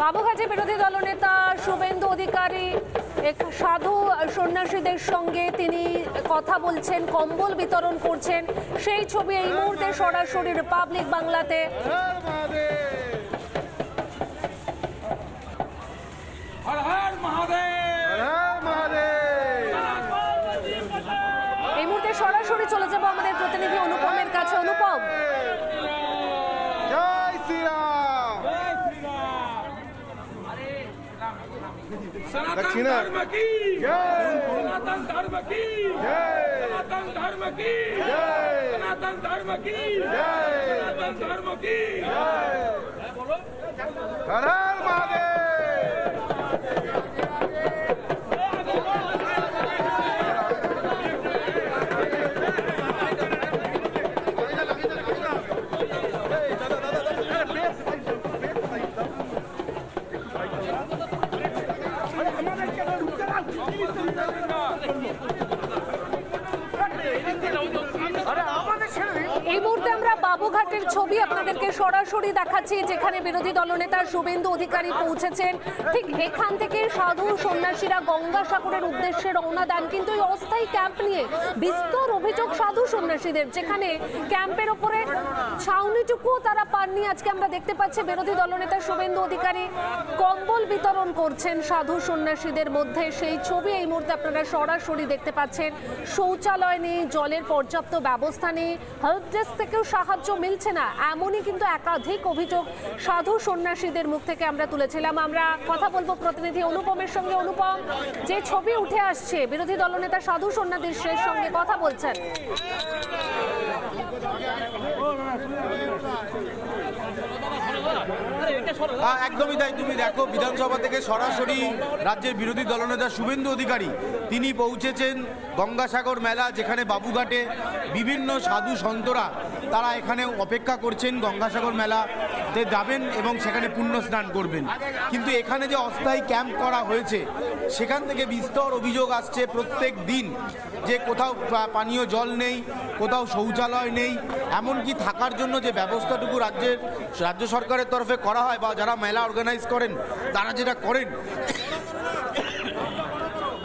বাবুঘাটে বিরোধী দলনেতা শুভেন্দু অধিকারী এক সাধু সন্ন্যাসীদের সঙ্গে তিনি কথা বলছেন কম্বল বিতরণ করছেন। সেই ছবি এই মুহূর্তে সরাসরি রিপাবলিক বাংলাতে। এই মুহূর্তে সরাসরি চলে যাব আমাদের প্রতিনিধি অনুপমের কাছে। অনুপম। దక్షిణ సనాతన ధర్మ కి సనాతన ధర్మ కి సనాతన ధర్మ కి సనాతన ధర్మ కి హర మహాదేవ్ বাবুঘাটের ছবি আপনাদেরকে সরাসরি দেখাচ্ছি যেখানে বিরোধী দলনেতা শুভেন্দু অধিকারী পৌঁছেছেন। ঠিক এখান থেকে সাধু সন্ন্যাসীরা গঙ্গাসাগরের উদ্দেশ্যে রওনা দেন। কিন্তু এই অস্থায়ী ক্যাম্প নিয়ে বিস্তর অভিযোগ সাধু সন্ন্যাসীদের, যেখানে ক্যাম্পের ওপরে ছাউনিটুকুও তারা পাননি। আজকে আমরা দেখতে পাচ্ছি বিরোধী দলনেতা শুভেন্দু অধিকারী কম্বল বিতরণ করছেন সাধু সন্ন্যাসীদের মধ্যে। সেই ছবি এই মুহূর্তে আপনারা সরাসরি দেখতে পাচ্ছেন। শৌচালয় নেই, জলের পর্যাপ্ত ব্যবস্থা নেই, হেল্প ডেস্ক থেকেও সাহায্য মিলছে না। এমনই কিন্তু একাধিক অভিযোগ সাধু সন্ন্যাসীদের মুখ থেকে আমরা তুলেছিলাম। আমরা কথা বলব প্রতিনিধি অনুপমের সঙ্গে। অনুপম, যে ছবি উঠে আসছে, বিরোধী দলনেতা সাধু সন্ন্যাসীর সঙ্গে কথা বলছেন। একদমই তাই। তুমি দেখো, বিধানসভা থেকে সরাসরি রাজ্যের বিরোধী দলনেতা শুভেন্দু অধিকারী, তিনি পৌঁছেছেন গঙ্গাসাগর মেলা, যেখানে বাবুঘাটে বিভিন্ন সাধু সন্তরা তারা এখানে অপেক্ষা করছেন গঙ্গাসাগর মেলাতে যাবেন এবং সেখানে পুণ্য স্নান করবেন। কিন্তু এখানে যে অস্থায়ী ক্যাম্প করা হয়েছে, সেখান থেকে বিস্তর অভিযোগ আসছে প্রত্যেক দিন যে কোথাও পানীয় জল নেই, কোথাও শৌচালয় নেই, এমনকি থাকার জন্য যে ব্যবস্থাটুকু রাজ্যের, রাজ্য সরকারের তরফে করা হয় বা যারা মেলা অর্গানাইজ করেন, তারা যেটা করেন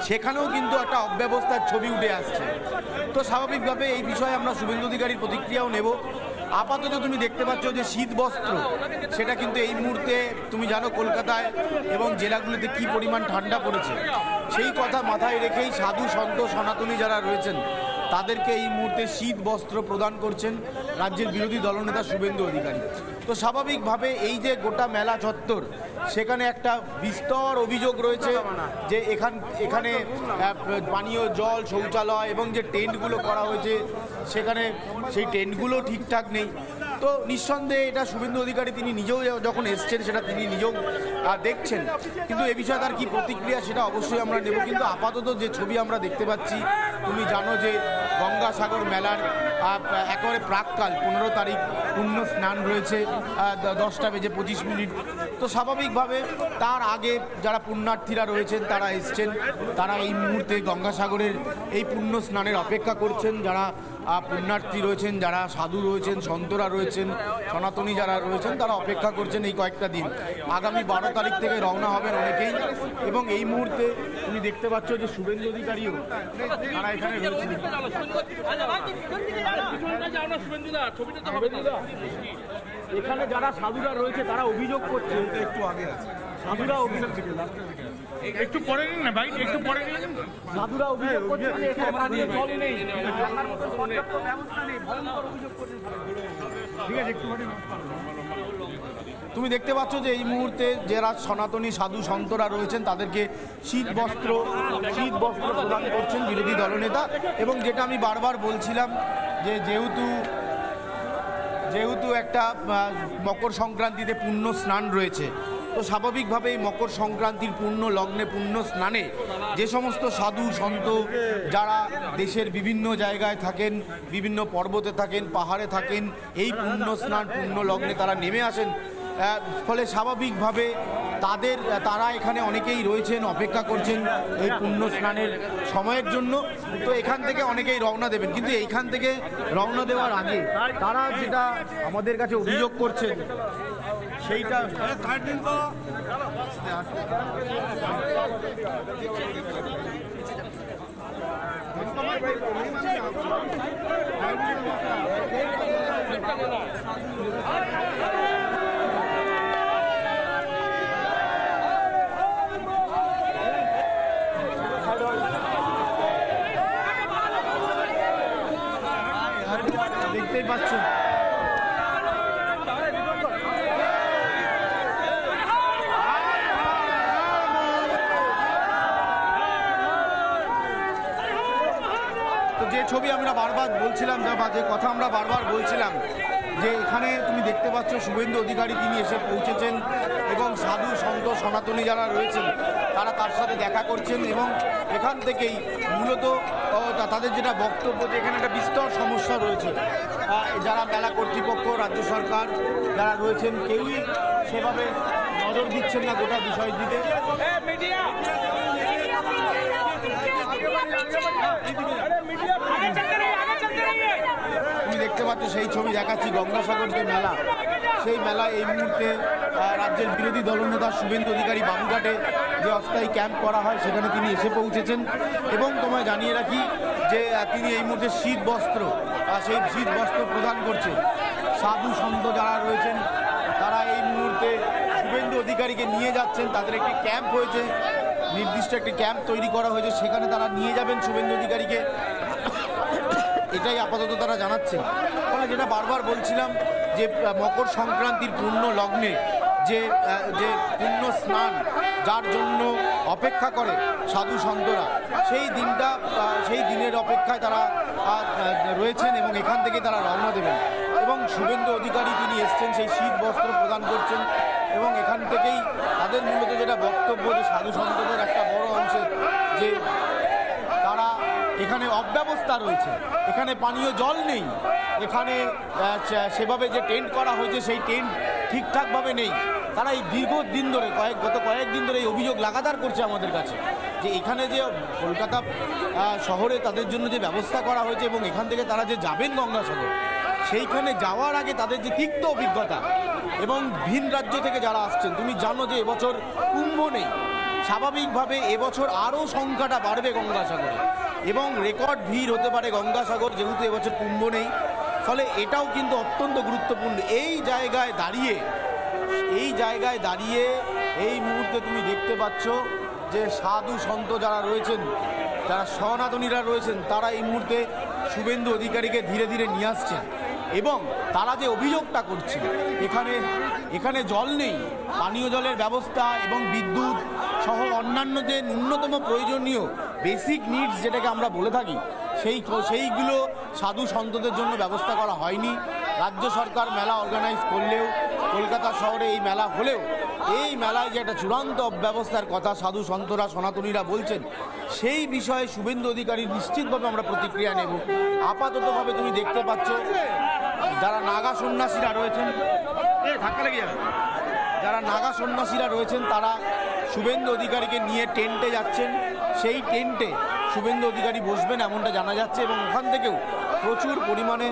সেখানেও কিন্তু একটা অব্যবস্থার ছবি উঠে আসছে। তো স্বাভাবিকভাবে এই বিষয়ে আমরা শুভেন্দু অধিকারীর প্রতিক্রিয়াও নেব। আপাতত তুমি দেখতে পাচ্ছ যে শীত বস্ত্র, সেটা কিন্তু এই মুহূর্তে তুমি জানো কলকাতায় এবং জেলাগুলিতে কি পরিমাণ ঠান্ডা পড়েছে। সেই কথা মাথায় রেখেই সাধু, সন্ত, সনাতনী যারা রয়েছেন তাদেরকে এই মুহূর্তে শীত বস্ত্র প্রদান করছেন রাজ্যের বিরোধী দলনেতা শুভেন্দু অধিকারী। তো স্বাভাবিকভাবে এই যে গোটা মেলা চত্বর, সেখানে একটা বিস্তর অভিযোগ রয়েছে যে এখান, এখানে পানীয় জল, শৌচালয় এবং যে টেন্টগুলো করা হয়েছে, সেখানে সেই টেন্টগুলো ঠিকঠাক নেই। তো নিঃসন্দেহে এটা শুভেন্দু অধিকারী তিনি নিজেও যখন এসছেন সেটা তিনি নিজেও দেখছেন। কিন্তু এ বিষয়ে তার কি প্রতিক্রিয়া সেটা অবশ্যই আমরা নেব। কিন্তু আপাতত যে ছবি আমরা দেখতে পাচ্ছি, তুমি জানো যে গঙ্গাসাগর মেলার একেবারে প্রাককাল, পনেরো তারিখ পূর্ণ স্নান রয়েছে দশটা বেজে পঁচিশ মিনিট। তো স্বাভাবিকভাবে তার আগে যারা পুণ্যার্থীরা রয়েছেন, তারা এসছেন, তারা এই মুহূর্তে গঙ্গাসাগরের এই পুণ্য স্নানের অপেক্ষা করছেন। যারা পুণ্যার্থী রয়েছেন, যারা সাধু রয়েছেন, সন্তরা রয়েছেন, সনাতনী যারা রয়েছেন, তারা অপেক্ষা করছেন এই কয়েকটা দিন। আগামী বারো তারিখ থেকে রওনা হবেন অনেকেই এবং এই মুহূর্তে তুমি দেখতে পাচ্ছ যে শুভেন্দু অধিকারীও তারা এখানে রয়েছেন। এখানে যারা সাধুরা রয়েছে, তারা অভিযোগ করছে। একটু আগে আছে। সাধুরা অভিযোগ একটু পরে নিন না ভাই একটু পরে নিন সাধুরা অভিযোগ করছে যে এখানে পানীয় জল নেই। থাকার মতো পর্যাপ্ত ব্যবস্থা নেই ভয়ঙ্কর অভিযোগ করছে। ঠিক আছে একটু পরে তুমি দেখতে পাচ্ছ যে এই মুহূর্তে যারা সনাতনী সাধু সন্তরা রয়েছেন তাদেরকে শীত বস্ত্র শীত বস্ত্র প্রদান করছেন বিরোধী দলনেতা। এবং যেটা আমি বারবার বলছিলাম যে যেহেতু যেহেতু একটা মকর সংক্রান্তিতে পুণ্য স্নান রয়েছে তো স্বাভাবিকভাবেই মকর সংক্রান্তির পূর্ণ লগ্নে, পূর্ণ স্নানে যে সমস্ত সাধু, সন্ত যারা দেশের বিভিন্ন জায়গায় থাকেন, বিভিন্ন পর্বতে থাকেন, পাহাড়ে থাকেন, এই পূর্ণ স্নান, পূর্ণ লগ্নে তারা নেমে আসেন ফলে স্বাভাবিকভাবে তাদের, তারা এখানে অনেকেই রয়েছেন, অপেক্ষা করছেন এই পুণ্য স্নানের সময়ের জন্য। তো এখান থেকে অনেকেই রওনা দেবেন। কিন্তু এইখান থেকে রওনা দেওয়ার আগে তারা যেটা আমাদের কাছে অভিযোগ করছেন সেইটা দেখতেই পাচ্ছেন তো যে ছবি আমরা বারবার বলছিলাম, বা যে কথা আমরা বারবার বলছিলাম, যে এখানে তুমি দেখতে পাচ্ছ শুভেন্দু অধিকারী তিনি এসে পৌঁছেছেন এবং সাধু, সন্ত, সনাতনী যারা রয়েছেন, তারা তার সাথে দেখা করছেন এবং এখান থেকেই মূলত তাদের যেটা বক্তব্য যে এখানে একটা বিস্তর সমস্যা রয়েছে। যারা মেলা কর্তৃপক্ষ, রাজ্য সরকার যারা রয়েছেন, কেউই সেভাবে নজর দিচ্ছেন না গোটা বিষয়টিতে। তুমি দেখতে পাচ্ছ সেই ছবি দেখাচ্ছি গঙ্গাসাগর যে মেলা। সেই মেলা এই মুহূর্তে রাজ্যের বিরোধী দলনেতা শুভেন্দু অধিকারী বাবুঘাটে যে অস্থায়ী ক্যাম্প করা হয়, সেখানে তিনি এসে পৌঁছেছেন। এবং তোমায় জানিয়ে রাখি যে তিনি এই মুহূর্তে শীত বস্ত্র সেই শীত বস্ত্র প্রদান করছেন। সাধু সন্ত যারা রয়েছেন, তারা এই মুহূর্তে শুভেন্দু অধিকারীকে নিয়ে যাচ্ছেন। তাদের একটি ক্যাম্প হয়েছে। নির্দিষ্ট একটি ক্যাম্প তৈরি করা হয়েছে, সেখানে তারা নিয়ে যাবেন শুভেন্দু অধিকারীকে। এটাই আপাতত তারা জানাচ্ছে। ফলে যেটা বারবার বলছিলাম যে মকর সংক্রান্তির পূর্ণ লগ্নে যে যে পূর্ণ স্নান, যার জন্য অপেক্ষা করে সাধু সন্তরা, সেই দিনটা সেই দিনের অপেক্ষায় তারা রয়েছেন এবং এখান থেকে তারা রওনা দেবেন। এবং শুভেন্দু অধিকারী তিনি এসছেন, সেই শীত বস্ত্র প্রদান করছেন। এবং এখান থেকেই তাদের মূলত যেটা বক্তব্য যে সাধু সন্তদের একটা বড় অংশে যে তারা এখানে অব্যবস্থা রয়েছে। এখানে পানীয় জল নেই। এখানে সেভাবে যে টেন্ট করা হয়েছে সেই টেন্ট ঠিকঠাকভাবে নেই। তারা এই দীর্ঘ দিন ধরে, কয়েক, গত কয়েকদিন ধরে এই অভিযোগ লাগাতার করছে আমাদের কাছে যে এখানে যে কলকাতা শহরে তাদের জন্য যে ব্যবস্থা করা হয়েছে এবং এখান থেকে তারা যে যাবেন গঙ্গাসাগর, সেইখানে যাওয়ার আগে তাদের যে তিক্ত অভিজ্ঞতা এবং ভিন রাজ্য থেকে যারা আসছেন, তুমি জানো যে এবছর কুম্ভ নেই। স্বাভাবিকভাবে এবছর আরও সংখ্যাটা বাড়বে গঙ্গাসাগরে। এবং রেকর্ড ভিড় হতে পারে গঙ্গাসাগর, যেহেতু এবছর কুম্ভ নেই। ফলে এটাও কিন্তু অত্যন্ত গুরুত্বপূর্ণ। এই জায়গায় দাঁড়িয়ে, এই জায়গায় দাঁড়িয়ে এই মুহূর্তে তুমি দেখতে পাচ্ছ যে সাধু সন্ত যারা রয়েছেন, যারা সনাতনীরা রয়েছেন, তারা এই মুহূর্তে শুভেন্দু অধিকারীকে ধীরে ধীরে নিয়ে আসছেন। এবং তারা যে অভিযোগটা করছে এখানে এখানে জল নেই, পানীয় জলের ব্যবস্থা এবং বিদ্যুৎ সহ অন্যান্য যে ন্যূনতম প্রয়োজনীয় বেসিক নিডস যেটাকে আমরা বলে থাকি, সেই সেইগুলো সাধু সন্তদের জন্য ব্যবস্থা করা হয়নি। রাজ্য সরকার মেলা অর্গানাইজ করলেও, কলকাতা শহরে এই মেলা হলেও, এই মেলায় যে একটা চূড়ান্ত অব্যবস্থার কথা সাধু সন্তরা, সনাতনীরা বলছেন, সেই বিষয়ে শুভেন্দু অধিকারী নিশ্চিতভাবে আমরা প্রতিক্রিয়া নেব। আপাততভাবে তুমি দেখতে পাচ্ছ যারা নাগা সন্ন্যাসীরা রয়েছেন ধাক্কা লেগে যাবে। যারা নাগা সন্ন্যাসীরা রয়েছেন, তারা শুভেন্দু অধিকারীকে নিয়ে টেন্টে যাচ্ছেন। সেই টেন্টে শুভেন্দু অধিকারী বসবেন এমনটা জানা যাচ্ছে এবং ওখান থেকেও প্রচুর পরিমাণে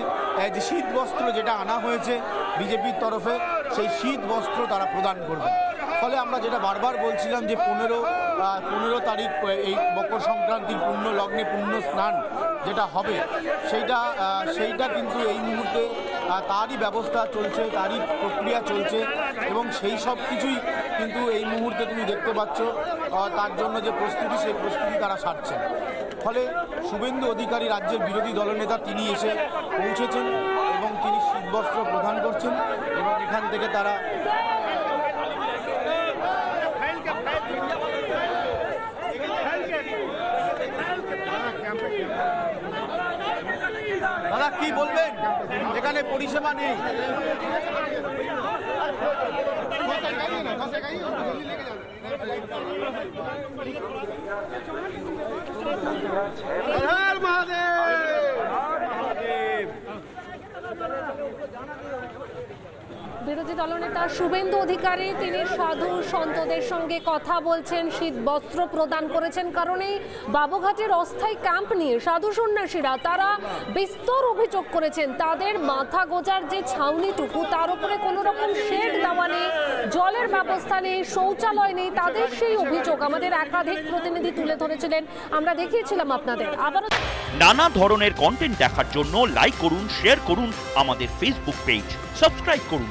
যে শীত বস্ত্র যেটা আনা হয়েছে বিজেপির তরফে, সেই শীত বস্ত্র তারা প্রদান করবেন। ফলে আমরা যেটা বারবার বলছিলাম যে পনেরো পনেরো তারিখ এই মকর সংক্রান্তির পূর্ণ লগ্নে পূর্ণ স্নান যেটা হবে, সেইটা সেইটা কিন্তু এই মুহূর্তে তারই ব্যবস্থা চলছে, তারই প্রক্রিয়া চলছে এবং সেই সব কিছুই কিন্তু এই মুহূর্তে তুমি দেখতে পাচ্ছ তার জন্য যে প্রস্তুতি, সেই প্রস্তুতি তারা সারছেন। ফলে শুভেন্দু অধিকারী রাজ্যের বিরোধী দলনেতা তিনি এসে পৌঁছেছেন এবং তিনি শীতবস্ত্র প্রদান করছেন এবং এখান থেকে তারা পরিষেবা নেই হর হর বিরোধী দলনেতা শুভেন্দু অধিকারী, তিনি সাধু সন্তদের সঙ্গে কথা বলছেন, শীত বস্ত্র প্রদান করেছেন, কারণ এই বাবুঘাটের অস্থায়ী ক্যাম্প নিয়ে সাধু সন্ন্যাসীরা, তারা বিস্তর অভিযোগ করেছেন, তাদের মাথা গোজার যে ছাউনিটুকু, তার উপরে কোনো রকম শেড দেওয়া নেই, জলের ব্যবস্থা নেই, শৌচালয় নেই, তাদের সেই অভিযোগ আমাদের একাধিক প্রতিনিধি তুলে ধরেছিলেন, আমরা দেখিয়েছিলাম আপনাদের। আবারও নানা ধরনের কন্টেন্ট দেখার জন্য লাইক করুন শেয়ার করুন আমাদের ফেসবুক পেজ সাবস্ক্রাইব করুন